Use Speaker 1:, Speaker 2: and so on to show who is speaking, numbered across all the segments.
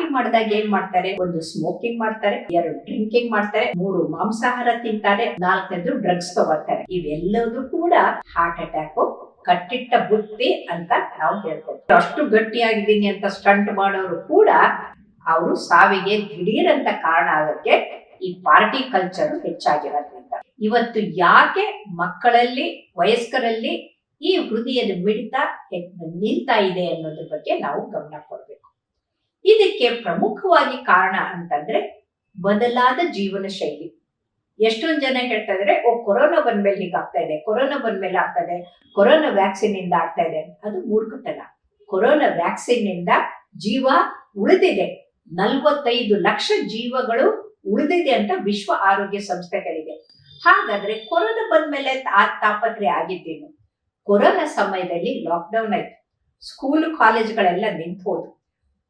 Speaker 1: Party ಮಾಡಿದಾಗ ಏನ್ ಮಾಡ್ತಾರೆ? ಒಂದು ಸ್ಮೋಕಿಂಗ್ ಮಾಡ್ತಾರೆ, ಎರಡು ಡ್ರಿಂಕಿಂಗ್ ಮಾಡ್ತಾರೆ, ಮೂರು ಮಾಂಸಾಹಾರ ತಿಂತಾರೆ ನಾಲ್ಕನೇದು ಡ್ರಗ್ಸ್ ತಗೋತಾರೆ ಇವೆಲ್ಲದೂ ಕೂಡ ಹಾರ್ಟ್ ಅಟ್ಯಾಕ್ ಕಟ್ಟಿಟ್ಟ ಬುತ್ತಿ ಅಂತ ನಾವು ಹೇಳ್ಕೊಳ್ತೀವಿ. ಅಷ್ಟು ಗಟ್ಟಿಯಾಗಿದ್ದೀನಿ ಅಂತ ಸ್ಟಂಟ್ ಮಾಡೋರು ಕೂಡ ಅವರು ಸಾವಿಗೆ ದಿಢೀರಂತ ಕಾರಣ ಆಗಕ್ಕೆ ಈ ಪಾರ್ಟಿ ಕಲ್ಚರ್ ಹೆಚ್ಚಾಗಿರೋದ್ರಿಂದ. ಇವತ್ತು ಯಾಕೆ ಮಕ್ಕಳಲ್ಲಿ, ವಯಸ್ಕರಲ್ಲಿ ಈ ಹೃದಯದ ಮಿಡಿತ ನಿಲ್ತಾ ಇದೆ ಅನ್ನೋದ್ರ ಬಗ್ಗೆ ನಾವು ಗಮನ ಕೊಡಬೇಕು ಇದಕ್ಕೆ ಪ್ರಮುಖವಾಗಿ ಕಾರಣ ಅಂತಂದ್ರೆ ಬದಲಾದ ಜೀವನ ಶೈಲಿ. ಎಷ್ಟೊಂದ್ ಜನ ಹೇಳ್ತಾ ಇದ್ರೆ, ಓ, ಕೊರೋನಾ ಬಂದ್ಮೇಲೆ ಹೀಗಾಗ್ತಾ ಇದೆ, ಕೊರೋನಾ ಬಂದ್ಮೇಲೆ ಆಗ್ತಾ ಇದೆ, ಕೊರೋನಾ ವ್ಯಾಕ್ಸಿನ್ ಇಂದ ಆಗ್ತಾ ಇದೆ. ಅದು ಮೂರ್ಖತನ. ಕೊರೋನಾ ವ್ಯಾಕ್ಸಿನ್ ಇಂದ ಜೀವ ಉಳಿದಿದೆ. ನಲ್ವತ್ತೈದು ಲಕ್ಷ ಜೀವಗಳು ಉಳಿದಿದೆ ಅಂತ ವಿಶ್ವ ಆರೋಗ್ಯ ಸಂಸ್ಥೆ ಹೇಳಿದೆ ಹಾಗಾದ್ರೆ ಕೊರೋನಾ ಬಂದ್ಮೇಲೆ ಆ ತಾಪತ್ರೆ ಆಗಿದ್ದೇನು? ಕೊರೋನಾ ಸಮಯದಲ್ಲಿ ಲಾಕ್ಡೌನ್ ಆಯ್ತು. ಸ್ಕೂಲ್ ಕಾಲೇಜ್ಗಳೆಲ್ಲ ನಿಂತು ಹೋದ್ರು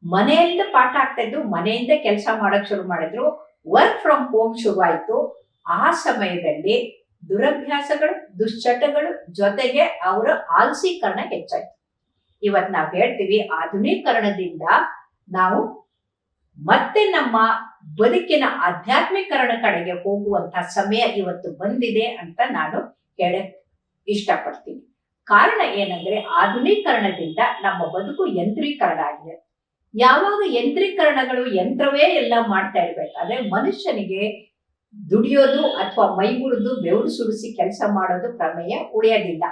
Speaker 1: ಮನೆಯಿಂದ ಪಾಠ ಆಗ್ತಾ ಇದ್ದು, ಮನೆಯಿಂದ ಕೆಲಸ ಮಾಡಕ್ ಶುರು ಮಾಡಿದ್ರು ವರ್ಕ್ ಫ್ರಮ್ ಹೋಮ್ ಶುರುವಾಯಿತು. ಆ ಸಮಯದಲ್ಲಿ ದುರಭ್ಯಾಸಗಳು, ದುಶ್ಚಟಗಳು ಜೊತೆಗೆ ಅವರ ಆಲ್ಸೀಕರಣ ಹೆಚ್ಚಾಯ್ತು. ಇವತ್ ನಾವ್ ಹೇಳ್ತೀವಿ, ಆಧುನೀಕರಣದಿಂದ ನಾವು ಮತ್ತೆ ನಮ್ಮ ಬದುಕಿನ ಆಧ್ಯಾತ್ಮೀಕರಣ ಕಡೆಗೆ ಹೋಗುವಂತ ಸಮಯ ಇವತ್ತು ಬಂದಿದೆ ಅಂತ ನಾನು ಹೇಳಕ್ ಇಷ್ಟಪಡ್ತೀನಿ. ಕಾರಣ ಏನಂದ್ರೆ, ಆಧುನೀಕರಣದಿಂದ ನಮ್ಮ ಬದುಕು ಯಂತ್ರೀಕರಣ ಆಗಿದೆ. ಯಾವಾಗ ಯಂತ್ರೀಕರಣಗಳು ಯಂತ್ರವೇ ಎಲ್ಲ ಮಾಡ್ತಾ ಇರ್ಬೇಕಾದ್ರೆ ಮನುಷ್ಯನಿಗೆ ದುಡಿಯೋದು ಅಥವಾ ಮೈಗುರಿದು ಬೆವರು ಸುರಿಸಿ ಕೆಲಸ ಮಾಡೋದು ಪ್ರಮೇಯ ಉಳಿಯೋದಿಲ್ಲ.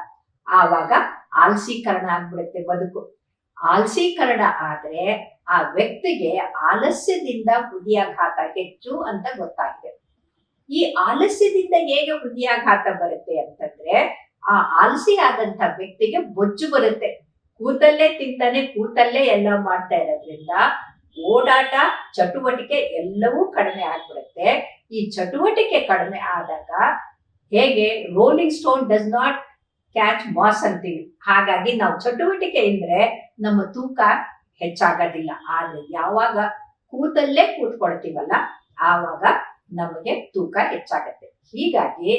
Speaker 1: ಆವಾಗ ಆಲ್ಸೀಕರಣ ಆಗ್ಬಿಡುತ್ತೆ ಬದುಕು. ಆಲ್ಸೀಕರಣ ಆದ್ರೆ ಆ ವ್ಯಕ್ತಿಗೆ ಆಲಸ್ಯದಿಂದ ಹೃದಯಾಘಾತ ಹೆಚ್ಚು ಅಂತ ಗೊತ್ತಾಗಿದೆ. ಈ ಆಲಸ್ಯದಿಂದ ಹೇಗೆ ಹೃದಯಾಘಾತ ಬರುತ್ತೆ ಅಂತಂದ್ರೆ, ಆ ಆಲಸಿ ಆದಂತ ವ್ಯಕ್ತಿಗೆ ಬೊಜ್ಜು ಬರುತ್ತೆ. ಕೂತಲ್ಲೇ ತಿಂತಾನೆ, ಕೂತಲ್ಲೇ ಎಲ್ಲ ಮಾಡ್ತಾ ಇರೋದ್ರಿಂದ ಓಡಾಟ, ಚಟುವಟಿಕೆ ಎಲ್ಲವೂ ಕಡಿಮೆ ಆಗ್ಬಿಡುತ್ತೆ. ಈ ಚಟುವಟಿಕೆ ಕಡಿಮೆ ಆದಾಗ ಹೇಗೆ rolling stone does not catch moss ಅಂತೀವಿ. ಹಾಗಾಗಿ ನಾವು ಚಟುವಟಿಕೆ ಇದ್ರೆ ನಮ್ಮ ತೂಕ ಹೆಚ್ಚಾಗೋದಿಲ್ಲ. ಆದ್ರೆ ಯಾವಾಗ ಕೂತಲ್ಲೇ ಕೂತ್ಕೊಳ್ತೀವಲ್ಲ, ಆವಾಗ ನಮಗೆ ತೂಕ ಹೆಚ್ಚಾಗತ್ತೆ. ಹೀಗಾಗಿ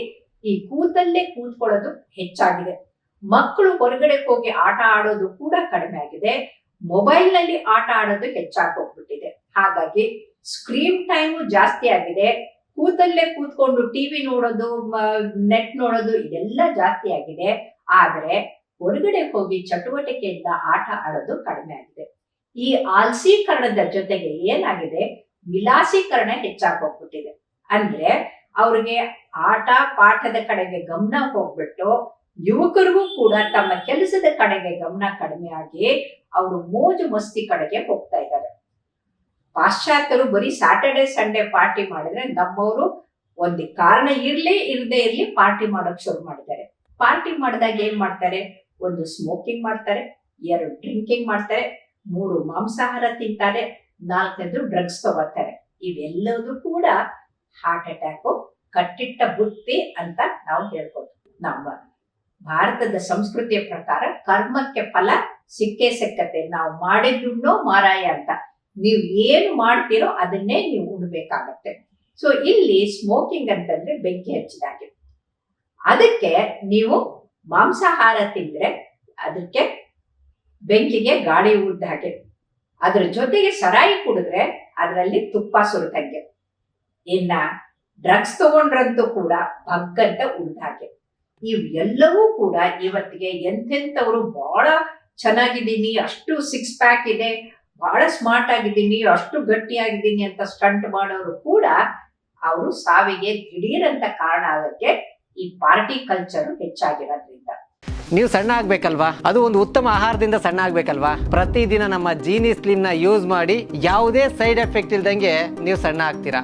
Speaker 1: ಈ ಕೂತಲ್ಲೇ ಕೂತ್ಕೊಳ್ಳೋದು ಹೆಚ್ಚಾಗಿದೆ. ಮಕ್ಕಳು ಹೊರಗಡೆ ಹೋಗಿ ಆಟ ಆಡೋದು ಕೂಡ ಕಡಿಮೆ ಆಗಿದೆ. ಮೊಬೈಲ್ನಲ್ಲಿ ಆಟ ಆಡೋದು ಹೆಚ್ಚಾಗಿ ಹೋಗ್ಬಿಟ್ಟಿದೆ ಹಾಗಾಗಿ ಸ್ಕ್ರೀನ್ ಟೈಮು ಜಾಸ್ತಿ ಆಗಿದೆ. ಕೂತಲ್ಲೇ ಕೂತ್ಕೊಂಡು ಟಿವಿ ನೋಡೋದು ನೆಟ್ ನೋಡೋದು ಇದೆಲ್ಲ ಜಾಸ್ತಿ ಆಗಿದೆ. ಆದ್ರೆ ಹೊರಗಡೆ ಹೋಗಿ ಚಟುವಟಿಕೆಯಿಂದ ಆಟ ಆಡೋದು ಕಡಿಮೆ ಆಗಿದೆ. ಈ ಆಲ್ಸೀಕರಣದ ಜೊತೆಗೆ ಏನಾಗಿದೆ? ವಿಲಾಸೀಕರಣ ಹೆಚ್ಚಾಗಿ ಹೋಗ್ಬಿಟ್ಟಿದೆ ಅಂದ್ರೆ ಅವ್ರಿಗೆ ಆಟ ಪಾಠದ ಕಡೆಗೆ ಗಮನ ಹೋಗ್ಬಿಟ್ಟು ಯುವಕರಿಗೂ ಕೂಡ ತಮ್ಮ ಕೆಲಸದ ಕಡೆಗೆ ಗಮನ ಕಡಿಮೆ ಆಗಿ ಅವರು ಮೋಜು ಮಸ್ತಿ ಕಡೆಗೆ ಹೋಗ್ತಾ ಇದ್ದಾರೆ. ಪಾಶ್ಚಾತ್ಯರು ಬರೀ ಸ್ಯಾಟರ್ಡೆ ಸಂಡೇ ಪಾರ್ಟಿ ಮಾಡಿದ್ರೆ ನಮ್ಮವರು ಒಂದು ಕಾರಣ ಇರ್ಲಿ ಇರದೇ ಇರ್ಲಿ ಪಾರ್ಟಿ ಮಾಡೋಕ್ ಶುರು ಮಾಡಿದ್ದಾರೆ. ಪಾರ್ಟಿ ಮಾಡಿದಾಗ ಏನ್ ಮಾಡ್ತಾರೆ? ಒಂದು ಸ್ಮೋಕಿಂಗ್ ಮಾಡ್ತಾರೆ, ಎರಡು ಡ್ರಿಂಕಿಂಗ್ ಮಾಡ್ತಾರೆ, ಮೂರು ಮಾಂಸಾಹಾರ ತಿಂತಾರೆ ನಾಲ್ಕನೇದು ಡ್ರಗ್ಸ್ ತಗೋತಾರೆ. ಇವೆಲ್ಲದೂ ಕೂಡ ಹಾರ್ಟ್ ಅಟ್ಯಾಕ್ ಕಟ್ಟಿಟ್ಟ ಬುತ್ತಿ ಅಂತ ನಾವು ಹೇಳ್ಕೊಳ್ತೀವಿ ನಮ್ಮ ಭಾರತದ ಸಂಸ್ಕೃತಿಯ ಪ್ರಕಾರ ಕರ್ಮಕ್ಕೆ ಫಲ ಸಿಕ್ಕೇ ಸಿಕ್ಕತ್ತೆ. ನಾವು ಮಾಡಿದ್ರು ಮಾರಾಯ ಅಂತ. ನೀವು ಏನು ಮಾಡ್ತೀರೋ ಅದನ್ನೇ ನೀವು ಉಣ್ಬೇಕಾಗತ್ತೆ. ಸೊ ಇಲ್ಲಿ ಸ್ಮೋಕಿಂಗ್ ಅಂತಂದ್ರೆ ಬೆಂಕಿ ಹಚ್ಚಿದಾಗೆ ಅದಕ್ಕೆ ನೀವು ಮಾಂಸಾಹಾರ ತಿಂದ್ರೆ ಅದಕ್ಕೆ ಬೆಂಕಿಗೆ ಗಾಳಿ ಉದ್ದ ಹಾಗೆ. ಅದ್ರ ಜೊತೆಗೆ ಸರಾಯಿ ಕುಡಿದ್ರೆ ಅದರಲ್ಲಿ ತುಪ್ಪ ಸುರಿದಂಗೆ. ಇನ್ನ ಡ್ರಗ್ಸ್ ತಗೊಂಡ್ರಂತೂ ಕೂಡ ಭಗ್ಗಂತ ಉಳ್ದ ಹಾಗೆ. ಇವೆಲ್ಲವೂ ಕೂಡ ಇವತ್ತಿಗೆ ಎಂತೆಂಥವ್ರು ಬಹಳ ಚೆನ್ನಾಗಿದ್ದೀನಿ, ಅಷ್ಟು ಸಿಕ್ಸ್ ಪ್ಯಾಕ್ ಇದೆ ಬಹಳ ಸ್ಮಾರ್ಟ್ ಆಗಿದ್ದೀನಿ, ಅಷ್ಟು ಗಟ್ಟಿಯಾಗಿದ್ದೀನಿ ಅಂತ ಸ್ಟಂಟ್ ಮಾಡೋರು ಕೂಡ ಅವರು ಸಾವಿಗೆ ದಿಢೀರ್ ಅಂತ ಕಾರಣ ಆಗಕ್ಕೆ ಈ ಪಾರ್ಟಿ ಕಲ್ಚರ್ ಹೆಚ್ಚಾಗಿರೋದ್ರಿಂದ.
Speaker 2: ನೀವು ಸಣ್ಣ ಆಗ್ಬೇಕಲ್ವಾ? ಅದು ಒಂದು ಉತ್ತಮ ಆಹಾರದಿಂದ ಸಣ್ಣ ಆಗ್ಬೇಕಲ್ವಾ? ಪ್ರತಿದಿನ ನಮ್ಮ ಜೀನಿ ಸ್ಲಿಮ್ನ ಯೂಸ್ ಮಾಡಿ ಯಾವುದೇ ಸೈಡ್ ಎಫೆಕ್ಟ್ ಇಲ್ದಂಗೆ ನೀವು ಸಣ್ಣ ಆಗ್ತೀರಾ?